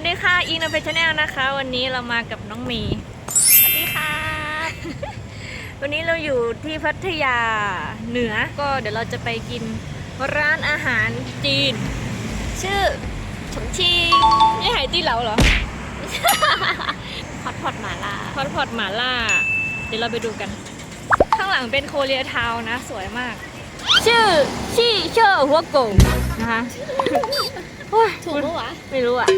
วัสดีค่ะอิงนเพชแนลนะคะ วันนี้เรามากับน้องเมีสวัสดีค่ะ วันนี้เราอยู่ที่พัทยาเหนือก็เดี๋ยวเราจะไปกินร้านอาหารจีน ชื่อชมชิงนี่หายจีเหลาเหรอฮอตพอตหมาล่าพอดพอดหมาล่า เดี๋ยวเราไปดูกัน ข้างหลังเป็นโคเรียทาวน์นะสวยมาก ชื่อชี่เชอร์หัวโกงนะคะโอ้ยถูกปะวะ ไม่รู้อะ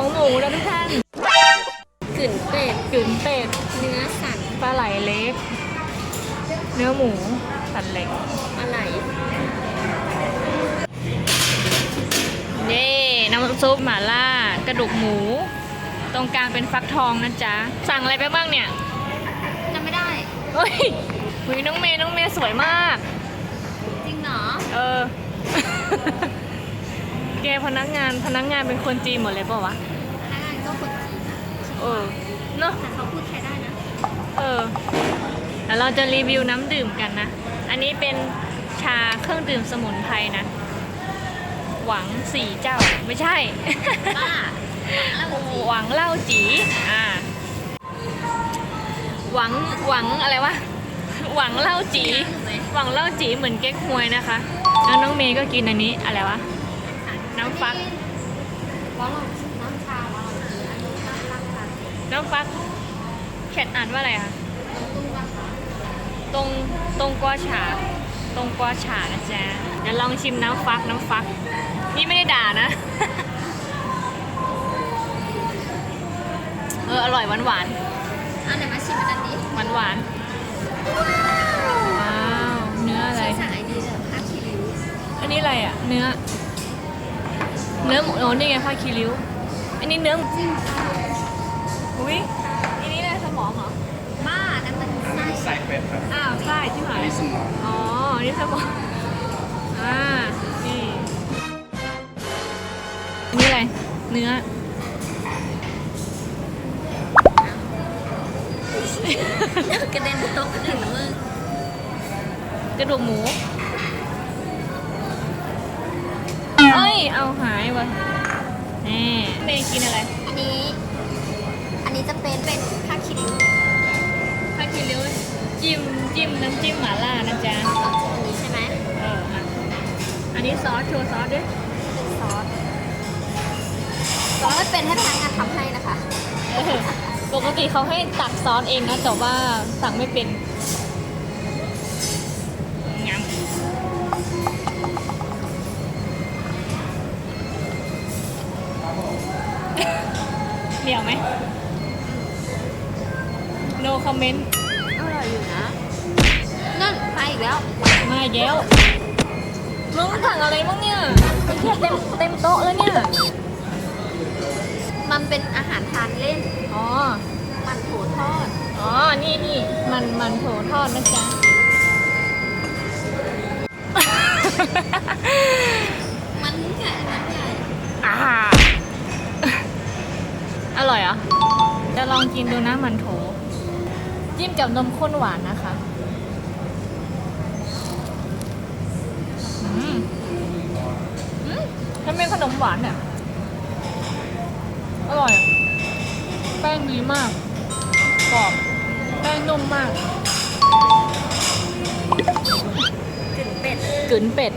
สมองหมูนะทุกท่านกึ่นเป็ดกึ่นเป็ดเนื้อสันปลาไหลเล็ก เนื้อหมูสันเล็กอะไรเย่น้ำซุปหม่าล่ากระดูกหมู ตรงกลางเป็นฟักทองนะจ๊ะ สั่งอะไรไปบ้างเนี่ยจำไม่ได้เฮ้ยหุยน้องเมย์น้องเมย์สวยมาก จริงเหรอ เออ แกพนักงานพนักงานเป็นคนจีนหมดเลยเปล่าวะพนักงานก็คนจีนนะเออเนอะแต่เขาพูดไทยได้นะเออแล้วเราจะรีวิวน้ำดื่มกันนะ อันนี้เป็นชาเครื่องดื่มสมุนไพรนะ หวังสี่เจ้าไม่ใช่ป้าแล้วหวังเล่าจีอ่า หวังหวังอะไรวะ หวังเล่าจี หวังเล่าจีเหมือนเก๊กฮวยนะคะ แล้วน้องเมย์ก็กินอันนี้อะไรวะน้ำ ฟักว้าวน้ำชาว้าวอันนี้น้ำรักค่ะน้ำฟักเขียนอ่านว่าอะไรคะตุ้งรักค่ะตรงตรงกวาฉาตรงกวาฉานะจ๊ะเดี๋ยวลองชิมน้ำฟักน้ำฟัก นี่ไม่ได้ด่านะ เอออร่อยหวานหวานอันไหนมาชิมอันนั้นดิหวานหวานว้าวเนื้ออะไรใช้สายดีเลยผ้าคีริ้วอันนี้อะไรอะ เนื้อ เนื้อหมูโอ้นี่ไงผ้าคีริ้ว อันนี้เนื้อจริงอุ้ยอันนี้อะไรสมองเหรอ บ้านั่นมันไส้ไส้เป็ดครับอ้าวใช่ที่หายนี่สมอง อ๋อนี่สมอง อ่า นี่นี่อะไร เนื้อ กระเด็นโต๊ะหนึ่งนะมึงกระดูกหมู เอ้ยเอาหายวะแน่เมย์กินอะไรอันนี้ อันนี้จะเป็นเป็นผ้าคีริ้วผ้าคีริ้วจิ้มจิ้มน้ำจิ้มหม่าล่านะจ๊ะอันนี้ใช่ไหมเอออะอันนี้ซอสโชว์ซอสด้วยเป็นซอสซอสไม่เป็นให้พนักงานทำให้นะคะ เออปกติเขาให้ตักซอสเองนะแต่ว่าสั่งไม่เป็น เหนียวไหม no comment อร่อยอยู่นะ นั่นไปอีกแล้วมาอีกแล้วมึงสั่งอะไรบ้างเนี่ยเทียบเต็มเต็มโต๊ะแล้วเนี่ย มันเป็นอาหารทานเล่น อ๋อ มันโถทอด อ๋อ นี่นี่มันมันโถทอดนะจ๊ะ ร่อยเหรอะจะลองกินดูนะมันโถ จิ้มกับนมข้นหวานนะคะอืมอืมถ้าเป็นขนมหวานเนี่ย อร่อยอะแป้งดีมาก กรอบ แป้งนุ่มมากกึ่นเป็ดกึ๋นเป็ด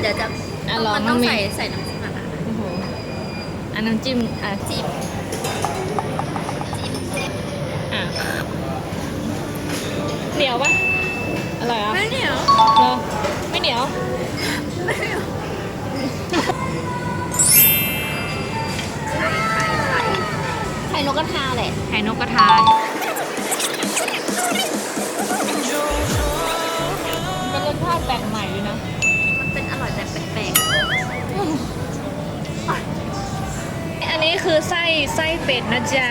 เดี๋ยวจะอะลองมันต้องน้องเมใส่ย์ใส่น้ำจิ้มอะไร โอ้โห อันน้ำจิ้มอะจิ้มจิ้มจิ้มอะเหนียวปะอร่อยอะไม่เหนียวเหรอไม่เหนียวไม่เหนียวไข่ไข่ไข่ไข่นกกระทาแหละไข่นกกระทา เป็นรสชาติแปลกใหม่เลยนะ คือไส้ไส้เป็ดนะจ๊ะ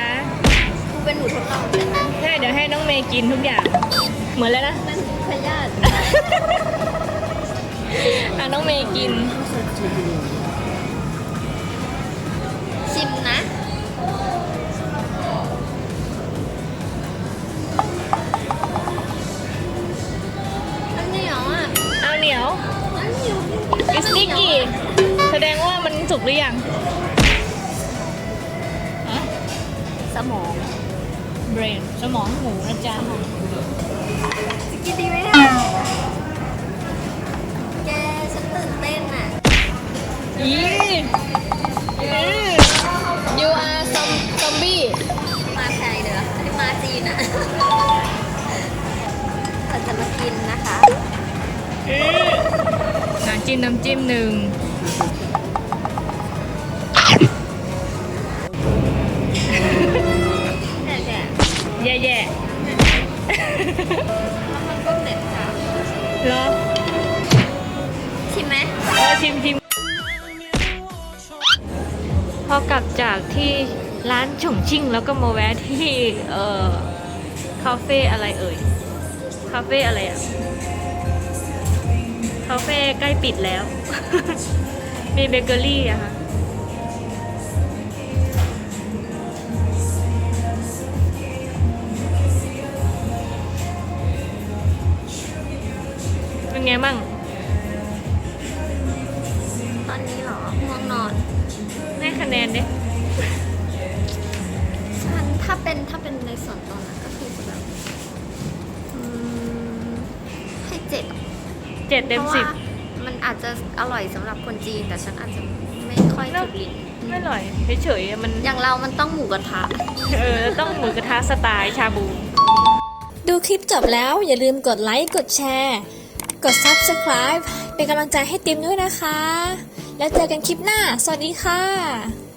ๆกูเป็นหนูทดลองเลยนะใช่เดี๋ยวให้น้องเมย์กินทุกอย่างหมือนแล้วนะ มันพยาธิอะน้องเมย์กิน ชิมนะอันเหนียวอะเอาเหนียวอันเหนียว อิสติกี้แสดงว่ามันสุกหรือยัง สมอง เบรนสมองหมูนะจ๊ะกินดีไหมอะแกฉันตื่นเต้นอะอี you are some zombie มาไทยเด้ออันนี้มาจีนอะเราจะมากินนะคะ น้ำจิ้มน้ำจิ้มหนึ่ง เหรอชิมไหมเออชิมชิมพอกลับจากที่ร้านฉงชิ่งแล้วก็มาแวะที่เอ่อคาเฟ่อะไรเอ่ยคาเฟ่อะไรอะคาเฟ่ใกล้ปิดแล้ว มีเบเกอรี่อะค่ะ มั่ง ตอนนี้เหรอง่วงนอน ให้คะแนนดิฉันถ้าเป็นถ้าเป็นในส่วนตัวนะก็คือจะแบบอืมให้เจ็ดเจ็ดเต็มเพราะสิบ ว่ามันอาจจะอร่อยสำหรับคนจีน แต่ฉันอาจจะไม่ค่อยเนอะถูกลิ้นไม่อร่อยเฉยๆมัน อย่างเรามันต้องหมูกระทะ เออ ต้องหมูกระทะสไตล์ชาบู ดูคลิปจบแล้วอย่าลืมกดไลค์ กดแชร์ กด Subscribe เป็นกำลังใจให้ติมด้วยนะคะ แล้วเจอกันคลิปหน้า สวัสดีค่ะ